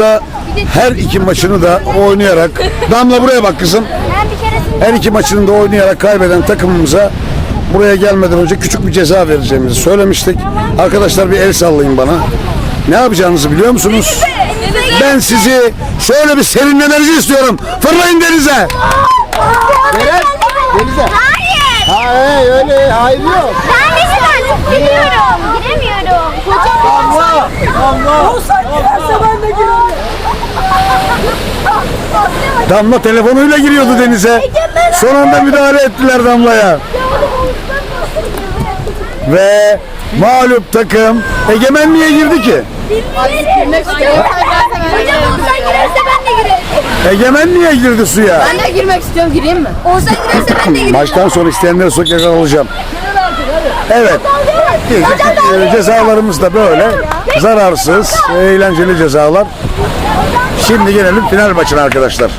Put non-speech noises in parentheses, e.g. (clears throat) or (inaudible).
da her iki maçını da oynayarak Damla buraya bak kızım. Ben Her iki maçını da oynayarak kaybeden takımımıza buraya gelmeden önce küçük bir ceza vereceğimizi söylemiştik. Arkadaşlar bir el sallayın bana. Ne yapacağınızı biliyor musunuz? Ben sizi şöyle bir serinlemenizi istiyorum. Fırlayın denize. Neren? Denize. Hayır. Hayır öyle hayır yok. Ben de artık giriyorum. Giremiyorum. Kocam Allah Allah. Damla telefonuyla giriyordu denize. Son anda müdahale ettiler Damla'ya. Ve mağlup takım Egemen niye girdi ki? Hocam girerse ben de girerim. Egemen niye girdi suya? Ben de girmek istiyorum gireyim mi? Olsan girerse ben de (clears throat) girerim. Maçtan sonra isteyenleri sokakta alacağım. Evet. Ee, Cezalarımız da böyle. Zararsız, eğlenceli cezalar. Şimdi gelelim final maçına arkadaşlar.